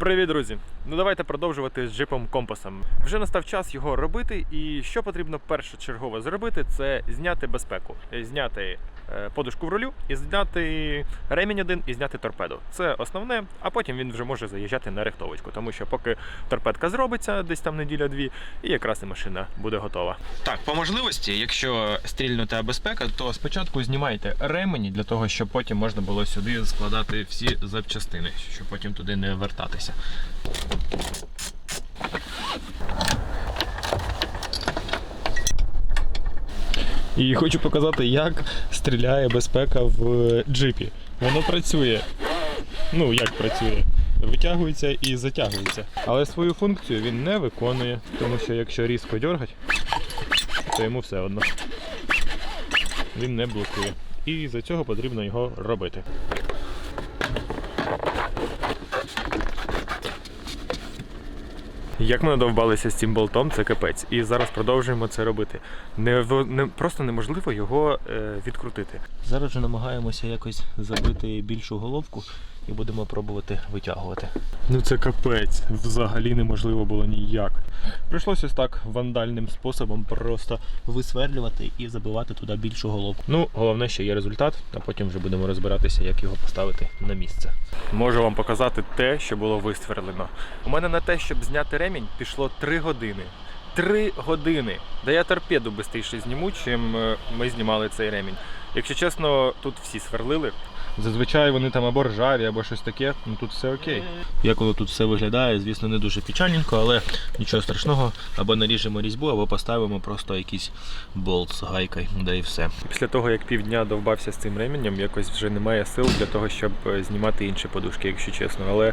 Привіт, друзі! Ну давайте продовжувати з джипом компасом. Вже настав час його робити, і що потрібно першочергово зробити, це зняти безпеку, зняти подушку в рулю і зняти ремінь один і зняти торпеду. Це основне, а потім він вже може заїжджати на рихтовочку, тому що поки торпедка зробиться, десь там неділя-дві, і якраз і машина буде готова. Так, по можливості, якщо стрільнута безпека, то спочатку знімайте ремені для того, щоб потім можна було сюди складати всі запчастини, щоб потім туди не вертатися. І хочу показати, як стріляє безпека в джипі. Воно працює. Ну, як працює? Витягується і затягується. Але свою функцію він не виконує, тому що якщо різко дергать, то йому все одно. Він не блокує. І за цього потрібно його робити. Як ми надовбалися з цим болтом, це капець. І зараз продовжуємо це робити. Не, не, просто неможливо його е, відкрутити. Зараз же намагаємося якось забити більшу головку і будемо пробувати витягувати. Ну це капець. Взагалі неможливо було ніяк. Прийшлося ось так вандальним способом просто. Висверлювати і забивати туди більшу головку. Ну, головне, що є результат, а потім вже будемо розбиратися, як його поставити на місце. Можу вам показати те, що було висверлено. У мене на те, щоб зняти ремінь, пішло 3 години. Три години. Да я торпеду швидше зніму, чим е, ми знімали цей ремінь. Якщо чесно, тут всі сверлили. Зазвичай вони там або ржаві, або щось таке, ну тут все окей. Як воно тут все виглядає, звісно, не дуже печальненько, але нічого страшного. Або наріжемо різьбу, або поставимо просто якийсь болт з гайкою, да і все. Після того, як півдня довбався з цим ременем, якось вже немає сил для того, щоб е, знімати інші подушки, якщо чесно, але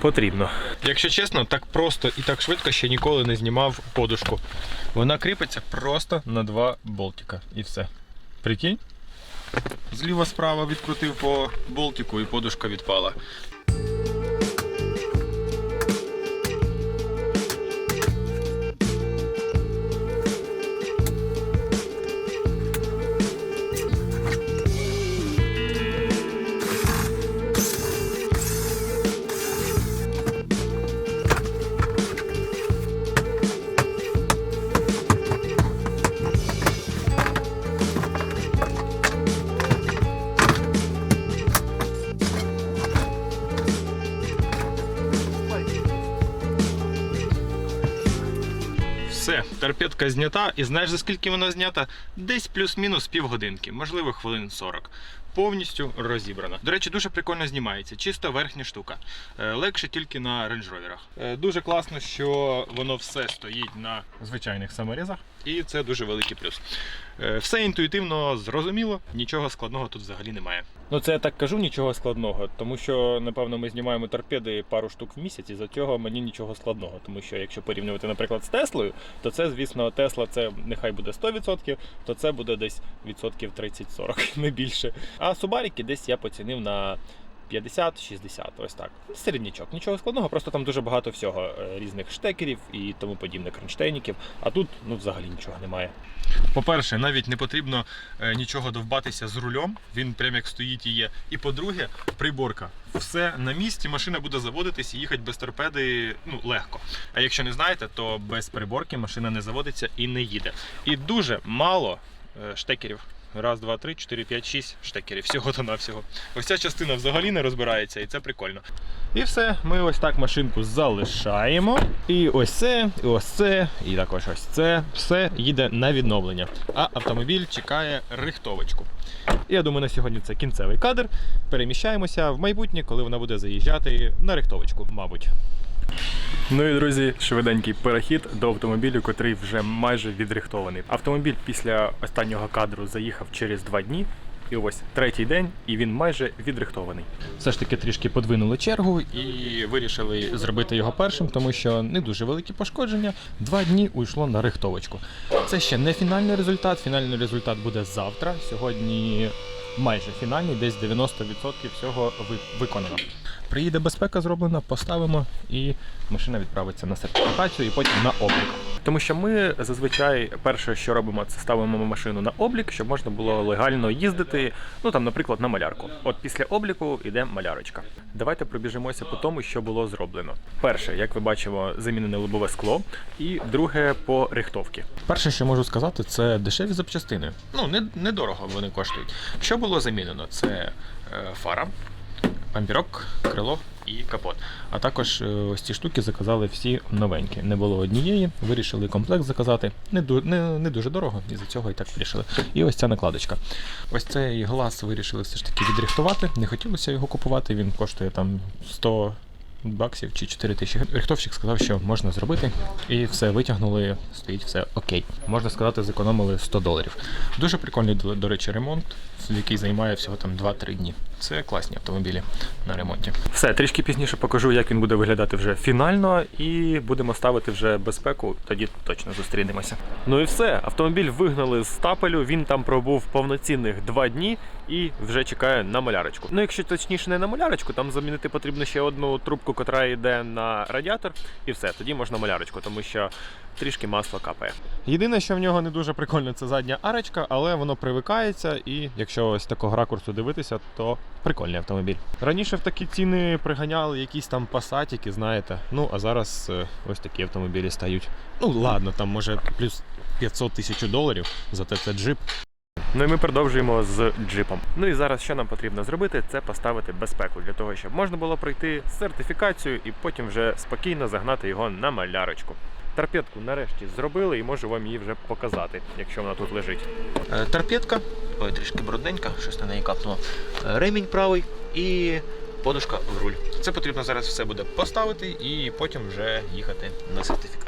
потрібно. Якщо чесно, так просто і так швидко ще ніколи не знімав подушку. Вона кріпиться просто на два болтика і все. Прикинь? Зліва справа відкрутив по болтику і подушка відпала. Торпедка знята, і знаєш за скільки вона знята? Десь плюс-мінус півгодинки, можливо, хвилин 40. Повністю розібрана. До речі, дуже прикольно знімається. Чисто верхня штука. Е, Легше тільки на рейндж-роверах. Дуже класно, що воно все стоїть на звичайних саморізах, і це дуже великий плюс. Е, Все інтуїтивно зрозуміло, нічого складного тут взагалі немає. Ну це я так кажу, нічого складного, тому що напевно ми знімаємо торпеди пару штук в місяць, і за цього мені нічого складного. Тому що якщо порівнювати, наприклад, з Теслою, то це, звісно, Тесла це нехай буде 100%, то це буде десь відсотків 30-40, не більше. А Субаріки десь я поцінив на 50-60, ось так. Середнячок, нічого складного, просто там дуже багато всього е, різних штекерів і тому подібне кронштейніків. А тут ну взагалі нічого немає. По-перше, навіть не потрібно е, нічого довбатися з рулем, він прям як стоїть і є. І по-друге, приборка. Все на місці, машина буде заводитись і їхати без торпеди ну, легко. А якщо не знаєте, то без приборки машина не заводиться і не їде. І дуже мало е, штекерів. Раз, два, три, чотири, п'ять, шість штекерів. Всього то навсього. Ось ця частина взагалі не розбирається, і це прикольно. І все, ми ось так машинку залишаємо. І ось це, і ось це, і також ось це. Все їде на відновлення. А автомобіль чекає рихтовочку. Я думаю, на сьогодні це кінцевий кадр. Переміщаємося в майбутнє, коли вона буде заїжджати на рихтовочку, мабуть. Ну і друзі, швиденький перехід до автомобілю, котрий вже майже відрихтований. Автомобіль після останнього кадру заїхав через два дні. І ось третій день, і він майже відрихтований. Все ж таки трішки подвинули чергу і вирішили зробити його першим, тому що не дуже великі пошкодження. Два дні уйшло на рихтовочку. Це ще не фінальний результат. Фінальний результат буде завтра. Сьогодні майже фінальний, десь 90% всього ви- виконано. Приїде безпека зроблена, поставимо і машина відправиться на сертифікацію і потім на облік. Тому що ми зазвичай перше, що робимо, це ставимо машину на облік, щоб можна було легально їздити. Ну там, наприклад, на малярку. От після обліку йде малярочка. Давайте пробіжимося по тому, що було зроблено. Перше, як ви бачимо, замінене лобове скло, і друге по рихтовці. Перше, що можу сказати, це дешеві запчастини. Ну, не, недорого вони коштують. Що було замінено? Це е, фара, пампірок, крило і капот. А також е, ось ці штуки заказали всі новенькі. Не було однієї, вирішили комплект заказати. Не, не, не дуже дорого, і за цього і так вирішили. І ось ця накладочка. Ось цей глаз вирішили все ж таки відрихтувати. Не хотілося його купувати, він коштує там 100 баксів чи 4 тисячі. Рихтовщик сказав, що можна зробити, і все витягнули, стоїть все окей. Можна сказати, зекономили 100 доларів. Дуже прикольний, до речі, ремонт, який займає всього там 2-3 дні. Це класні автомобілі на ремонті. Все, трішки пізніше покажу, як він буде виглядати вже фінально, і будемо ставити вже безпеку, тоді точно зустрінемося. Ну і все, автомобіль вигнали з стапелю, він там пробув повноцінних 2 дні і вже чекає на малярочку. Ну, якщо точніше не на малярочку, там замінити потрібно ще одну трубку, котра йде на радіатор, і все, тоді можна малярочку, тому що трішки масло капає. Єдине, що в нього не дуже прикольно, це задня арочка, але воно привикається, і якщо ось такого ракурсу дивитися, то прикольний автомобіль. Раніше в такі ціни приганяли якісь там пасатики, знаєте. Ну а зараз е, ось такі автомобілі стають. Ну ладно, там може плюс 500 тисяч доларів, зате це джип. Ну і ми продовжуємо з джипом. Ну і зараз що нам потрібно зробити, це поставити безпеку для того, щоб можна було пройти сертифікацію і потім вже спокійно загнати його на малярочку. Торпедку нарешті зробили і можу вам її вже показати, якщо вона тут лежить. Е, Торпедка, ой, трішки брудненька, щось на неї капнуло. Е, Ремінь правий і подушка в руль. Це потрібно зараз все буде поставити і потім вже їхати на сертифікацію.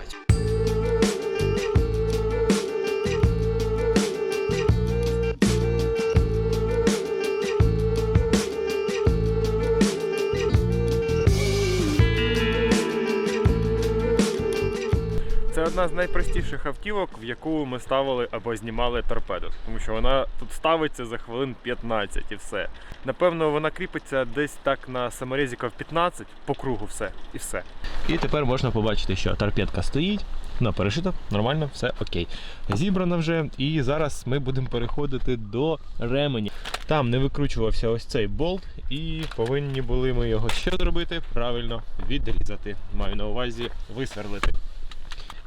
Одна з найпростіших автівок, в яку ми ставили або знімали торпеду, тому що вона тут ставиться за хвилин 15 і все. Напевно, вона кріпиться десь так на саморезиків 15 по кругу все і все. І тепер можна побачити, що торпедка стоїть, вона перешита, нормально, все окей. Зібрана вже, і зараз ми будемо переходити до ремені. Там не викручувався ось цей болт, і повинні були ми його що зробити? Правильно відрізати. Маю на увазі висверлити.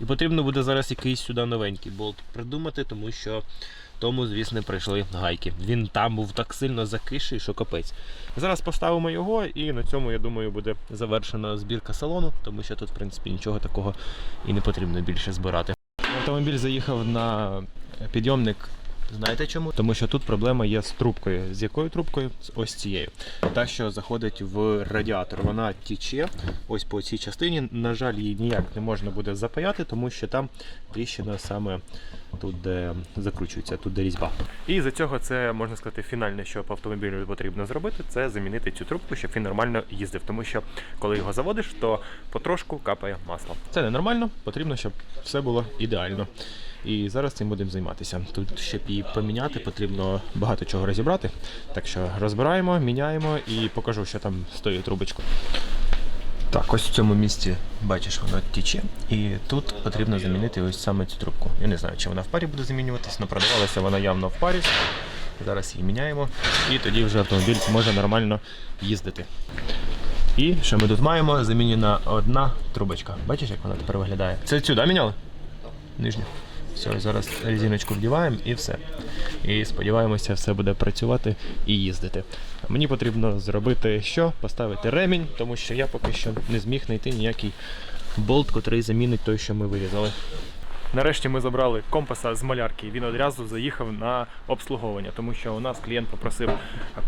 І потрібно буде зараз якийсь сюди новенький болт придумати, тому що тому, звісно, прийшли гайки. Він там був так сильно закиший, що капець. Зараз поставимо його, і на цьому, я думаю, буде завершена збірка салону, тому що тут, в принципі, нічого такого і не потрібно більше збирати. Автомобіль заїхав на підйомник. Знаєте чому? Тому що тут проблема є з трубкою. З якою трубкою? З ось цією. Та, що заходить в радіатор, вона тіче ось по цій частині. На жаль, її ніяк не можна буде запаяти, тому що там тріщина саме тут, де закручується, тут де різьба. І за цього це можна сказати фінальне, що по автомобілю потрібно зробити, це замінити цю трубку, щоб він нормально їздив. Тому що коли його заводиш, то потрошку капає масло. Це ненормально, потрібно, щоб все було ідеально. І зараз цим будемо займатися. Тут, щоб її поміняти, потрібно багато чого розібрати. Так що розбираємо, міняємо і покажу, що там з тою трубочкою. Так, ось в цьому місці бачиш, воно тіче, і тут потрібно замінити ось саме цю трубку. Я не знаю, чи вона в парі буде замінюватись, але продавалася вона явно в парі. Зараз її міняємо, і тоді вже автомобіль зможе нормально їздити. І що ми тут маємо? Замінена одна трубочка. Бачиш, як вона тепер виглядає? Це цю, да, міняли? Нижню. Все, зараз резиночку вдіваємо і все. І сподіваємося, все буде працювати і їздити. Мені потрібно зробити що? Поставити ремінь, тому що я поки що не зміг знайти ніякий болт, котрий замінить той, що ми вирізали. Нарешті ми забрали компаса з малярки. Він одразу заїхав на обслуговування, тому що у нас клієнт попросив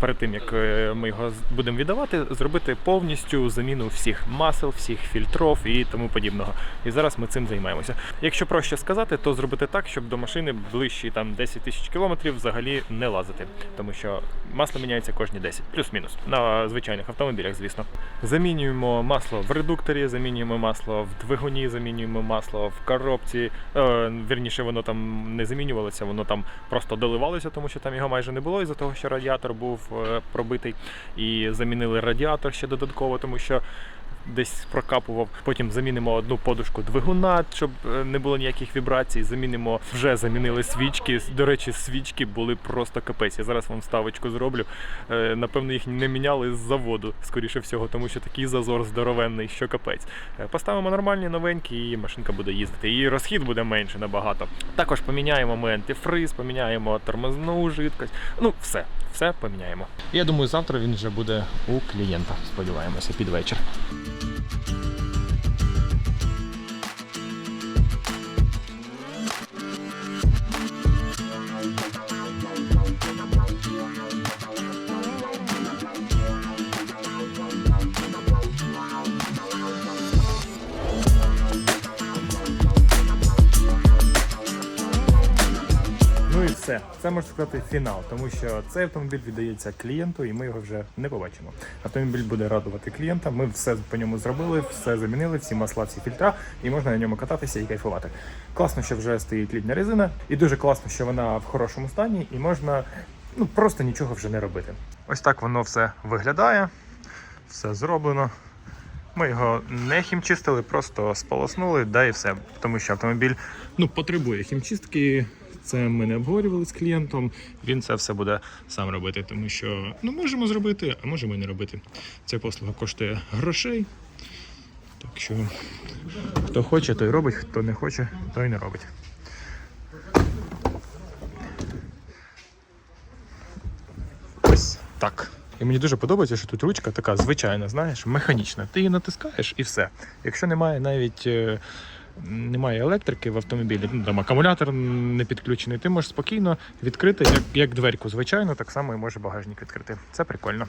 перед тим, як е, ми його будемо віддавати, зробити повністю заміну всіх масел, всіх фільтров і тому подібного. І зараз ми цим займаємося. Якщо проще сказати, то зробити так, щоб до машини ближчі там 10 тисяч кілометрів взагалі не лазити, тому що масло міняється кожні 10, плюс-мінус на звичайних автомобілях, звісно. Замінюємо масло в редукторі, замінюємо масло в двигуні, замінюємо масло в коробці. Е, вірніше, воно там не замінювалося, воно там просто доливалося, тому що там його майже не було із-за того, що радіатор був е, пробитий. І замінили радіатор ще додатково, тому що десь прокапував. Потім замінимо одну подушку двигуна, щоб е, не було ніяких вібрацій. Замінимо, вже замінили свічки. До речі, свічки були просто капець. Я зараз вам ставочку зроблю. Е, Напевно, їх не міняли з заводу, скоріше всього, тому що такий зазор здоровенний, що капець. Е, Поставимо нормальні новенькі, і машинка буде їздити. І розхід буде менше набагато. Також поміняємо ми антифриз, поміняємо тормозну жидкость. Ну, все, все поміняємо. Я думаю, завтра він вже буде у клієнта. Сподіваємося, під вечір. Це можна сказати фінал, тому що цей автомобіль віддається клієнту, і ми його вже не побачимо. Автомобіль буде радувати клієнта. Ми все по ньому зробили, все замінили, всі масла, всі фільтра, і можна на ньому кататися і кайфувати. Класно, що вже стоїть літня резина, і дуже класно, що вона в хорошому стані, і можна ну просто нічого вже не робити. Ось так воно все виглядає, все зроблено. Ми його не хімчистили, просто сполоснули, да і все. Тому що автомобіль ну, потребує хімчистки. Це ми не обговорювали з клієнтом. Він це все буде сам робити, тому що ну можемо зробити, а можемо і не робити. Ця послуга коштує грошей. Так що хто хоче, той робить, хто не хоче, той не робить. Ось так. І мені дуже подобається, що тут ручка така звичайна, знаєш, механічна. Ти її натискаєш і все. Якщо немає навіть е, немає електрики в автомобілі, ну, там акумулятор не підключений, ти можеш спокійно відкрити, як, як дверку, звичайно, так само і може багажник відкрити. Це прикольно.